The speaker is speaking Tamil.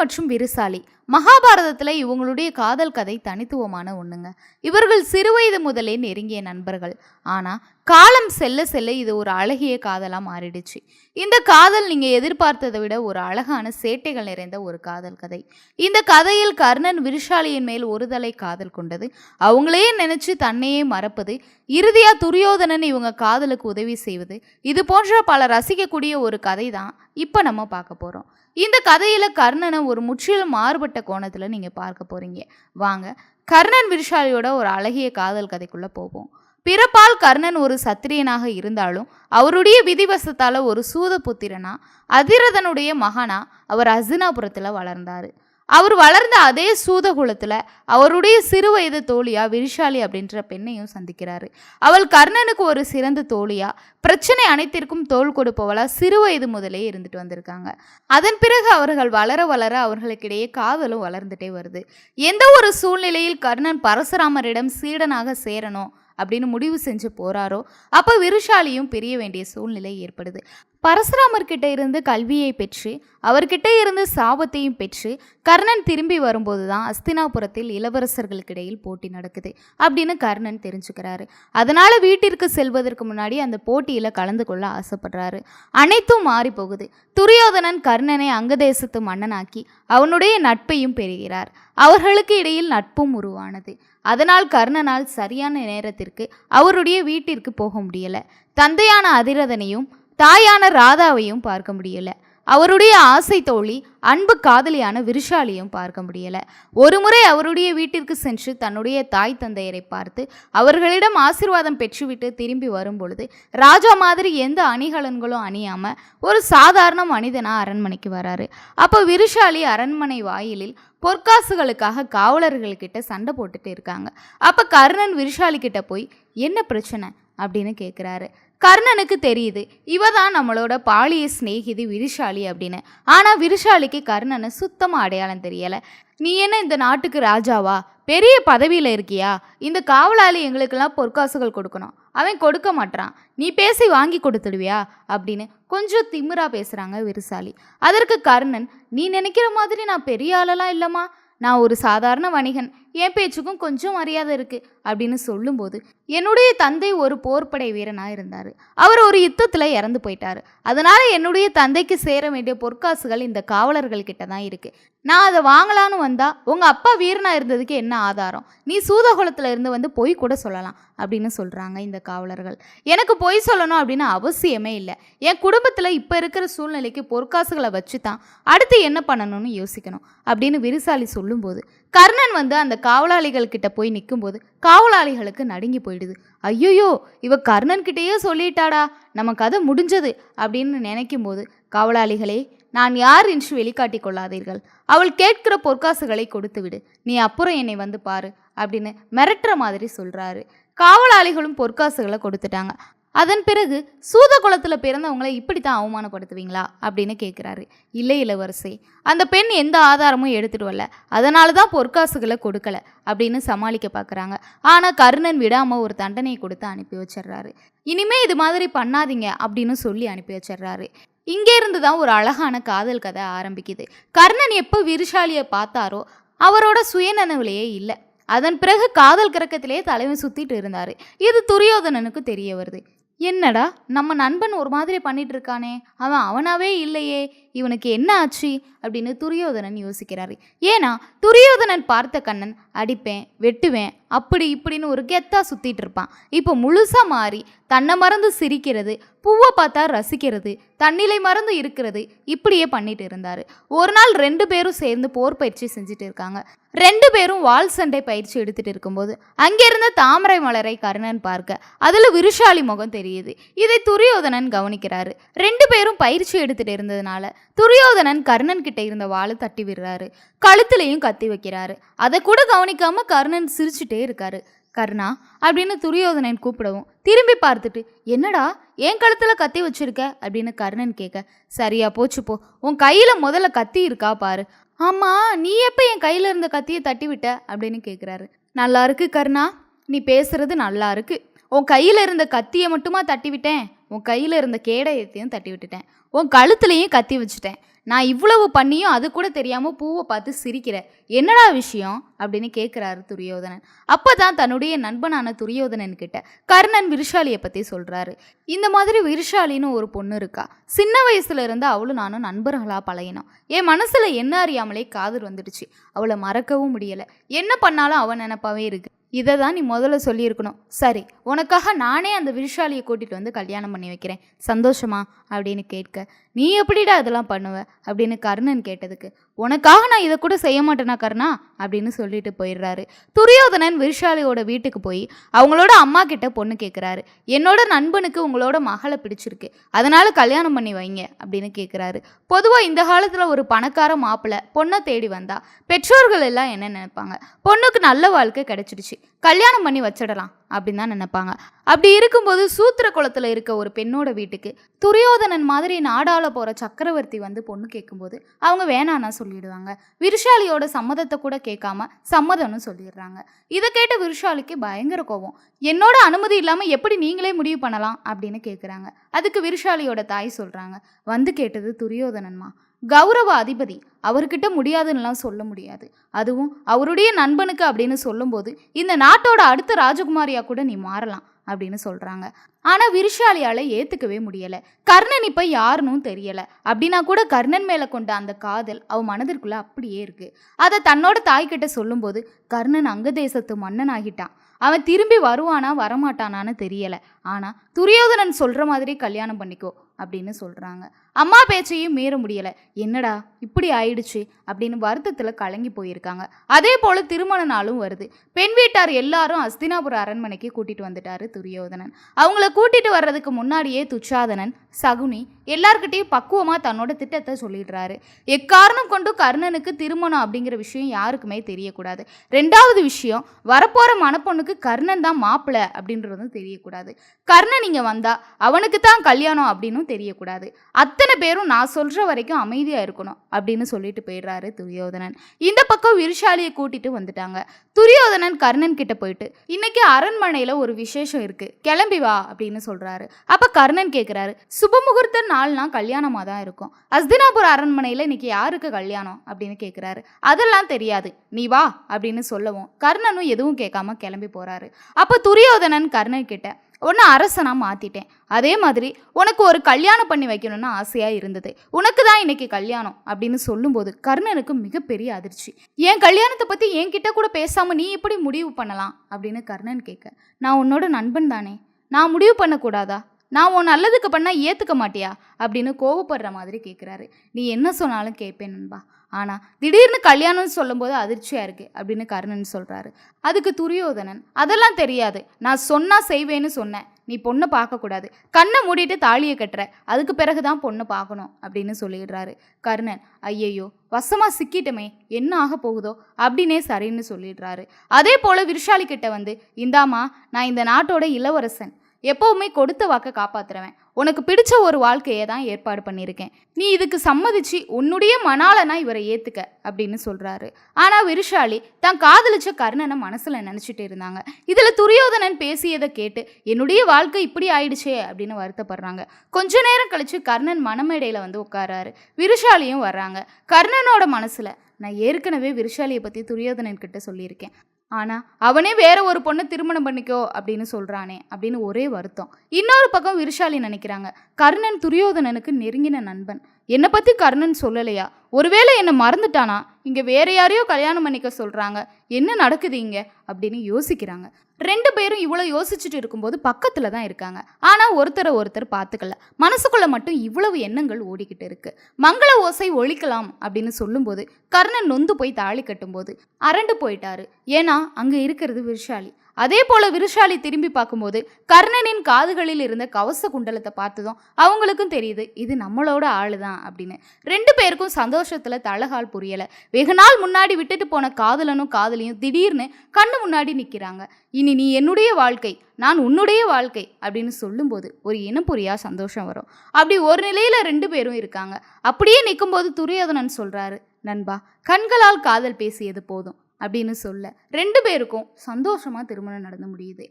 மற்றும் விருசாலி. மகாபாரதத்தில் இவங்களுடைய காதல் கதை தனித்துவமான ஒன்றுங்க இவர்கள் சிறுவயது முதலே நெருங்கிய நண்பர்கள். ஆனால் காலம் செல்ல செல்ல இது ஒரு அழகிய காதலாக மாறிடுச்சு. இந்த காதல் நீங்கள் எதிர்பார்த்ததை விட ஒரு அழகான சேட்டைகள் நிறைந்த ஒரு காதல் கதை. இந்த கதையில் கர்ணன் விருஷாலியின் மேல் ஒருதலை காதல் கொண்டது. அவங்களே நினச்சி தன்னையே மறப்பது. இறுதியாக துரியோதனன் இவங்க காதலுக்கு உதவி செய்வது. இது போன்ற பல ரசிக்கக்கூடிய ஒரு கதை தான் இப்போ நம்ம பார்க்க போகிறோம் இந்த கதையில் கர்ணனை ஒரு முற்றிலும் மாறுபட்ட கோணத்தில் நீங்கள் பார்க்க போகிறீங்க வாங்க. கர்ணன் விருஷாலியோட ஒரு அழகிய காதல் கதைக்குள்ளே போவோம். பிறப்பால் கர்ணன் ஒரு சத்திரியனாக இருந்தாலும் அவருடைய விதிவசத்தால் ஒரு சூத புத்திரனா அதிரதனுடைய மகனா அவர் அசினாபுரத்தில் வளர்ந்தார். அவர் வளர்ந்த அதே சூதகுலத்தில் அவருடைய சிறு வயது தோழியா விரிஷாலி அப்படின்ற பெண்ணையும் சந்திக்கிறாரு. அவள் கர்ணனுக்கு ஒரு சிறந்த தோழியா பிரச்சனை அனைத்திற்கும் தோள் கொடுப்பவளா சிறு வயது முதலே இருந்துட்டு வந்திருக்காங்க. அதன் பிறகு அவர்கள் வளர வளர அவர்களுக்கிடையே காதலும் வளர்ந்துட்டே வருது. எந்த ஒரு சூழ்நிலையில் கர்ணன் பரசுராமரிடம் சீடனாக சேரணும் அப்படின்னு முடிவு செஞ்சு போறாரோ அப்போ விருஷாலியும் பிரிய வேண்டிய சூழ்நிலை ஏற்படுது. பரசுராமர் கிட்ட இருந்து கல்வியை பெற்று அவர்கிட்ட இருந்து சாபத்தையும் பெற்று கர்ணன் திரும்பி வரும்போது தான் அஸ்தினாபுரத்தில் இளவரசர்களுக்கிடையில் போட்டி நடக்குது அப்படின்னு கர்ணன் தெரிஞ்சுக்கிறாரு. அதனால வீட்டிற்கு செல்வதற்கு முன்னாடி அந்த போட்டியில் கலந்து கொள்ள ஆசைப்படுறாரு. அனைத்தும் மாறி போகுது. துரியோதனன் கர்ணனை அங்கதேசத்து மன்னனாக்கி அவனுடைய நட்பையும் பெறுகிறார். அவர்களுக்கு இடையில் நட்பும் உருவானது. அதனால் கர்ணனால் சரியான நேரத்திற்கு அவருடைய வீட்டிற்கு போக முடியல. தந்தையான அதிரதனையும் தாயான ராதாவையும் பார்க்க முடியல. அவருடைய ஆசை தோழி அன்பு காதலியான விருஷாலியும் பார்க்க முடியல. ஒருமுறை அவருடைய வீட்டிற்கு சென்று தன்னுடைய தாய் தந்தையரை பார்த்து அவர்களிடம் ஆசீர்வாதம் பெற்றுவிட்டு திரும்பி வரும் பொழுது ராஜா மாதிரி எந்த அணிகலன்களும் அணியாம ஒரு சாதாரண மனிதனாக அரண்மனைக்கு வராரு. அப்போ விருஷாலி அரண்மனை வாயிலில் பொற்காசுகளுக்காக காவலர்கள்கிட்ட சண்டை போட்டுட்டு இருக்காங்க. அப்போ கர்ணன் விருஷாலி கிட்ட போய் என்ன பிரச்சனை? அப்படின்னு கேட்குறாரு கர்ணனுக்கு தெரியுது. இவ தான் நம்மளோட பாலிய சிநேகிதி விருஷாலி அப்படின்னு. ஆனால் விருஷாலிக்கு கர்ணனை சுத்தமாக அடையாளம் தெரியலை. நீ என்ன இந்த நாட்டுக்கு ராஜாவா? பெரிய பதவியில் இருக்கியா? இந்த காவலாளி எங்களுக்கெல்லாம் பொற்காசுகள் கொடுக்கணும். அவன் கொடுக்க மாட்டான் நீ பேசி வாங்கி கொடுத்துடுவியா? அப்படின்னு கொஞ்சம் திமிரா பேசுகிறாங்க விருசாலி அதற்கு கர்ணன் நீ நினைக்கிற மாதிரி நான் பெரிய ஆளெல்லாம் இல்லைம்மா. நான் ஒரு சாதாரண வணிகன். என் பேச்சுக்கும் கொஞ்சம் மரியாதை இருக்குது அப்படின்னு சொல்லும்போது என்னுடைய தந்தை ஒரு போர்ப்படை வீரனாக இருந்தார். அவர் ஒரு யுத்தத்தில் இறந்து போயிட்டார். அதனால் என்னுடைய தந்தைக்கு சேர வேண்டிய பொற்காசுகள் இந்த காவலர்கள் கிட்ட தான் இருக்குது நான் அதை வாங்கலான்னு வந்தால் உங்கள் அப்பா வீரனாக இருந்ததுக்கு என்ன ஆதாரம்? நீ சூதகுலத்துல இருந்து வந்து பொய் கூட சொல்லலாம் அப்படின்னு சொல்கிறாங்க இந்த காவலர்கள். எனக்கு பொய் சொல்லணும் அப்படின்னு அவசியமே இல்லை. என் குடும்பத்தில் இப்போ இருக்கிற சூழ்நிலைக்கு பொற்காசுகளை வச்சு தான் அடுத்து என்ன பண்ணணும்னு யோசிக்கணும் அப்படின்னு விரிசாலி சொல்லும்போது கர்ணன் வந்து அந்த காவலாளிகள் கிட்ட போய் நிற்கும்போது காவலாளிகளுக்கு நடுங்கி போயிடுது. ஐயோயோ இவ கர்ணன் கிட்டேயே சொல்லிட்டாடா நம்ம கதை முடிஞ்சது அப்படின்னு நினைக்கும் போது காவலாளிகளே நான் யார் என்று வெளிக்காட்டி கொள்ளாதீர்கள். அவள் கேட்கிற பொற்காசுகளை கொடுத்து விடு. நீ அப்புறம் என்னை வந்து பாரு அப்படின்னு மிரட்டுற மாதிரி சொல்றாரு. காவலாளிகளும் பொற்காசுகளை கொடுத்துட்டாங்க. அதன் பிறகு சூத குளத்தில் பிறந்தவங்களை இப்படி தான் அவமானப்படுத்துவீங்களா அப்படின்னு கேட்குறாரு இல்லை இளவரசே அந்த பெண் எந்த ஆதாரமும் எடுத்துட்டு வரல. அதனால தான் பொற்காசுகளை கொடுக்கல அப்படின்னு சமாளிக்க பார்க்குறாங்க ஆனால் கர்ணன் விடாமல் ஒரு தண்டனையை கொடுத்து அனுப்பி வச்சிடுறாரு. இனிமே இது மாதிரி பண்ணாதீங்க அப்படின்னு சொல்லி அனுப்பி வச்சிடுறாரு. இங்கே இருந்து தான் ஒரு அழகான காதல் கதை ஆரம்பிக்குது. கர்ணன் எப்போ விருஷாலியை பார்த்தாரோ அவரோட சுயநனவுலையே இல்லை. அதன் பிறகு காதல் கிறக்கத்திலே தலைமை சுத்திட்டு இருந்தாரு. இது துரியோதனனுக்கு தெரிய வருது. என்னடா நம்ம நண்பன் ஒரு மாதிரி பண்ணிட்டு இருக்கானே அவன் அவனாவே இல்லையே இவனுக்கு என்ன ஆச்சு? அப்படின்னு துரியோதனன் யோசிக்கிறாரு. ஏன்னா துரியோதனன் பார்த்த கண்ணன் அடிப்பேன் வெட்டுவேன் அப்படி இப்படின்னு ஒரு கெத்தா சுத்திட்டு இருப்பான் இப்போ முழுசா மாறி தன்னை மறந்து சிரிக்கிறது பூவை பார்த்தா ரசிக்கிறது தன்னிலை மறந்து இருக்கிறது இப்படியே பண்ணிட்டு இருந்தார். ஒரு நாள் ரெண்டு பேரும் சேர்ந்து போர் பயிற்சி செஞ்சுட்டு இருக்காங்க. ரெண்டு பேரும் வால் சண்டை பயிற்சி எடுத்துட்டு இருக்கும்போது அங்கிருந்த தாமரை மலரை கர்ணன் பார்க்க அதில் விருஷாலி முகம் தெரியுது. இதை துரியோதனன் கவனிக்கிறாரு. ரெண்டு பேரும் பயிற்சி எடுத்துட்டு இருந்ததுனால துரியோதனன் கர்ணன் கிட்ட இருந்த வாளை தட்டி விடுறாரு. கழுத்துலையும் கத்தி வைக்கிறாரு. அதை கூட கவனிக்காம கர்ணன் சிரிச்சுட்டே இருக்காரு. கர்ணா அப்படின்னு துரியோதனன் கூப்பிடவும் திரும்பி பார்த்துட்டு என்னடா என் கழுத்தில் கத்தி வச்சிருக்க? அப்படின்னு கர்ணன் கேட்க சரியா போச்சு போ உன் கையில் முதல்ல கத்தி இருக்கா பாரு. ஆமாம் நீ எப்போ என் கையில் இருந்த கத்தியை தட்டி விட்ட அப்படின்னு கேட்குறாரு நல்லா இருக்கு கர்ணா நீ பேசுறது நல்லா இருக்கு. உன் கையில் இருந்த கத்தியை மட்டுமா தட்டி விட்டேன் உன் கையில் இருந்த கேடயத்தையும் தட்டி விட்டுட்டேன் உன் கழுத்துலையும் கத்தி வச்சுட்டேன். நான் இவ்வளவு பண்ணியும் அது கூட தெரியாமல் பூவை பார்த்து சிரிக்கிற என்னடா விஷயம்? அப்படின்னு கேட்குறாரு துரியோதனன். அப்போ தான் தன்னுடைய நண்பனான துரியோதனன் கிட்ட கர்ணன் விருஷாலியை பற்றி சொல்கிறாரு இந்த மாதிரி விருஷாலின்னு ஒரு பொண்ணு இருக்கா. சின்ன வயசுல இருந்து அவளும் நானும் நண்பர்களாக பழகினோம். என் மனசில் என்ன அறியாமலே காதல் வந்துடுச்சு. அவளை மறக்கவும் முடியலை. என்ன பண்ணாலும் அவன் நினப்பாவே இருக்கு. இதை தான் நீ முதல்ல சொல்லியிருக்கணும். சரி உனக்காக நானே அந்த விருஷாலியை கூட்டிகிட்டு வந்து கல்யாணம் பண்ணி வைக்கிறேன். சந்தோஷமா? அப்படின்னு கேட்க நீ எப்படிடா அதெல்லாம் பண்ணுவ? அப்படின்னு கர்ணன் கேட்டதுக்கு உனக்காக நான் இதை கூட செய்ய மாட்டேனா கர்ணா? அப்படின்னு சொல்லிட்டு போயிடுறாரு. துரியோதனன் விஷாலியோட வீட்டுக்கு போய் அவங்களோட அம்மா கிட்ட பொண்ணு கேட்குறாரு என்னோட நண்பனுக்கு உங்களோட மகளை பிடிச்சிருக்கு. அதனால கல்யாணம் பண்ணி வைங்க அப்படின்னு கேட்குறாரு பொதுவாக இந்த காலத்தில் ஒரு பணக்கார மாப்பிள்ளை பொண்ணை தேடி வந்தா பெற்றோர்கள் எல்லாம் என்ன நினைப்பாங்க? பொண்ணுக்கு நல்ல வாழ்க்கை கிடைச்சிடுச்சு. கல்யாணம் பண்ணி வச்சிடலாம் அப்படின்னு தான் நினைப்பாங்க. அப்படி இருக்கும்போது சூத்திர குளத்தில் இருக்க ஒரு பெண்ணோட வீட்டுக்கு துரியோதனன் மாதிரி நாடாள போகிற சக்கரவர்த்தி வந்து பொண்ணு கேட்கும்போது அவங்க வேணான்னா சொல்லிடுவாங்க. விருஷாலியோட சம்மதத்தை கூட கேட்காம சம்மதம்னு சொல்லிடுறாங்க. இதை கேட்ட விருஷாலிக்கு பயங்கர கோவம் என்னோட அனுமதி இல்லாமல் எப்படி நீங்களே முடிவு பண்ணலாம்? அப்படின்னு கேட்குறாங்க அதுக்கு விருஷாலியோட தாய் சொல்கிறாங்க வந்து கேட்டது துரியோதனன்மா. கௌரவ அதிபதி. அவர்கிட்ட முடியாதுன்னுலாம் சொல்ல முடியாது. அதுவும் அவருடைய நண்பனுக்கு அப்படின்னு சொல்லும்போது இந்த நாட்டோட அடுத்த ராஜகுமாரியாக கூட நீ மாறலாம் அப்படின்னு சொல்கிறாங்க ஆனால் விருஷாலியால் ஏற்றுக்கவே முடியலை. கர்ணன் இப்போ யாருன்னு தெரியலை. அப்படின்னா கூட கர்ணன் மேலே கொண்ட அந்த காதல் அவ மனதிற்குள்ளே அப்படியே இருக்குது அதை தன்னோட தாய்கிட்ட சொல்லும்போது கர்ணன் அங்க தேசத்து மன்னன் ஆகிட்டான். அவன் திரும்பி வருவானா வரமாட்டானான்னு தெரியலை. ஆனால் துரியோதனன் சொல்கிற மாதிரி கல்யாணம் பண்ணிக்கோ அப்படின்னு சொல்கிறாங்க அம்மா பேச்சையும் மீற முடியலை. என்னடா இப்படி ஆயிடுச்சு? அப்படின்னு வருத்தத்தில் கலங்கி போயிருக்காங்க. அதே போல் திருமண நாளும் வருது. பெண் வீட்டார் எல்லாரும் அஸ்தினாபுர அரண்மனைக்கு கூட்டிட்டு வந்துட்டாரு துரியோதனன். அவங்கள கூட்டிட்டு வர்றதுக்கு முன்னாடியே துச்சாதனன் சகுனி எல்லார்கிட்டையும் பக்குவமாக தன்னோட திட்டத்தை சொல்லிடுறாரு. எக்காரணம் கொண்டு கர்ணனுக்கு திருமணம் அப்படிங்கிற விஷயம் யாருக்குமே தெரியக்கூடாது. ரெண்டாவது விஷயம் வரப்போகிற மணப்பொண்ணுக்கு கர்ணன் தான் மாப்பிள்ளை அப்படின்றதும் தெரியக்கூடாது. கர்ணன் இங்கே வந்தா அவனுக்கு தான் கல்யாணம் அப்படின்னும் தெரியக்கூடாது. அத்தனை பேரும் நான் சொல்கிற வரைக்கும் அமைதியாக இருக்கணும் அப்படின்னு சொல்லிட்டு போயிடுறாரு துரியோதனன். இந்த பக்கம் விருஷாலியை கூட்டிட்டு வந்துட்டாங்க. துரியோதனன் கர்ணன் கிட்ட போயிட்டு இன்னைக்கு அரண்மனையில் ஒரு விசேஷம் இருக்குது கிளம்பி வா அப்படின்னு சொல்கிறாரு அப்போ கர்ணன் கேட்குறாரு சுபமுகூர்த்த நாள்னா கல்யாணமாக தான் இருக்கும். அஸ்தினாபுர அரண்மனையில் இன்னைக்கு யாருக்கு கல்யாணம்? அப்படின்னு கேட்குறாரு அதெல்லாம் தெரியாது. நீ வா அப்படின்னு சொல்லவும் கர்ணனும் எதுவும் கேட்காம கிளம்பி போகிறாரு அப்போ துரியோதனன் கர்ணன் கிட்ட உன்னை அரசனாக மாற்றிட்டேன் அதே மாதிரி உனக்கு ஒரு கல்யாணம் பண்ணி வைக்கணும்னு ஆசையாக இருந்தது. உனக்கு தான் இன்னைக்கு கல்யாணம் அப்படின்னு சொல்லும்போது கர்ணனுக்கு மிகப்பெரிய அதிர்ச்சி. என் கல்யாணத்தை பற்றி என்கிட்ட கூட பேசாமல் நீ இப்படி முடிவு பண்ணலாம் அப்படின்னு கர்ணன் கேட்க நான் உன்னோட நண்பன் தானே? நான் முடிவு பண்ணக்கூடாதா? நான் உன் நல்லதுக்கு பண்ணால் ஏற்றுக்க மாட்டியா? அப்படின்னு கோவப்படுற மாதிரி கேட்குறாரு நீ என்ன சொன்னாலும் கேட்பேன் நண்பா. ஆனால் திடீர்னு கல்யாணம்னு சொல்லும்போது அதிர்ச்சியாக இருக்குது அப்படின்னு கர்ணன் சொல்கிறாரு அதுக்கு துரியோதனன் அதெல்லாம் தெரியாது. நான் சொன்னால் செய்வேன்னு சொன்னேன். நீ பொண்ணை பார்க்கக்கூடாது கண்ணை மூடிட்டு தாலியை கட்டுற. அதுக்கு பிறகு தான் பொண்ணை பார்க்கணும் அப்படின்னு சொல்லிடுறாரு கர்ணன். ஐயையோ வசமாக சிக்கிட்டமே. என்ன ஆக போகுதோ? அப்படின்னே சரின்னு சொல்லிடுறாரு. அதே போல் விருஷாலி கிட்ட வந்து இந்தாமா நான் இந்த நாட்டோட இளவரசன். எப்போவுமே கொடுத்த வாக்கை காப்பாற்றுறவன் உனக்கு பிடிச்ச ஒரு வாழ்க்கையை தான் ஏற்பாடு பண்ணியிருக்கேன். நீ இதுக்கு சம்மதிச்சு உன்னுடைய மணாலனா இவரை ஏத்துக்க அப்படின்னு சொல்றாரு. ஆனா விருஷாலி தான் காதலிச்ச கர்ணனை மனசுல நினைச்சிட்டு இருந்தாங்க. இதுல துரியோதனன் பேசியதை கேட்டு என்னுடைய வாழ்க்கை இப்படி ஆயிடுச்சே அப்படின்னு வருத்தப்படுறாங்க. கொஞ்ச நேரம் கழிச்சு கர்ணன் மணமேடையில வந்து உட்காராரு. விருஷாலியும் வர்றாங்க. கர்ணனோட மனசுல நான் ஏற்கனவே விருஷாலியை பத்தி துரியோதனன் கிட்ட சொல்லியிருக்கேன். ஆனால் அவனே வேற ஒரு பொண்ணை திருமணம் பண்ணிக்கோ அப்படின்னு சொல்கிறானே அப்படின்னு ஒரே வருத்தம். இன்னொரு பக்கம் விருஷாலி நினைக்கிறாங்க கர்ணன் துரியோதனனுக்கு நெருங்கின நண்பன். என்னை பற்றி கர்ணன் சொல்லலையா? ஒருவேளை என்னை மறந்துட்டானா? இங்கே வேற யாரையோ கல்யாணம் பண்ணிக்க சொல்கிறாங்க என்ன நடக்குது இங்கே? அப்படின்னு யோசிக்கிறாங்க. ரெண்டு பேரும் இவ்வளோ யோசிச்சுட்டு இருக்கும்போது பக்கத்தில் தான் இருக்காங்க. ஆனால் ஒருத்தரை ஒருத்தர் பார்த்துக்கல. மனசுக்குள்ள மட்டும் இவ்வளவு எண்ணங்கள் ஓடிக்கிட்டு இருக்கு. மங்கள ஓசை ஒழிக்கலாம் அப்படின்னு சொல்லும்போது கர்ணன் நொந்து போய் தாலி கட்டும்போது அரண்டு போயிட்டாரு. ஏன்னா அங்கே இருக்கிறது விருஷாலி. அதே போல விருஷாலி திரும்பி பார்க்கும்போது கர்ணனின் காதுகளில் இருந்த கவச குண்டலத்தை பார்த்ததும் அவங்களுக்கும் தெரியுது இது நம்மளோட ஆளு தான் அப்படின்னு. ரெண்டு பேருக்கும் சந்தோஷத்துல தலகால் புரியல. வெகு நாள் முன்னாடி விட்டுட்டு போன காதலனும் காதலியும் திடீர்னு கண்ணு முன்னாடி நிற்கிறாங்க இனி நீ என்னுடைய வாழ்க்கை நான் உன்னுடைய வாழ்க்கை அப்படின்னு சொல்லும்போது ஒரு இனப்புரியா சந்தோஷம் வரும். அப்படி ஒரு நிலையில் ரெண்டு பேரும் இருக்காங்க. அப்படியே நிற்கும்போது துரியோதனன் சொல்கிறாரு நண்பா கண்களால் காதல் பேசியது போதும் அப்படின்னு சொல்ல ரெண்டு பேருக்கும் சந்தோஷமாக திருமணம் நடந்து முடியுது.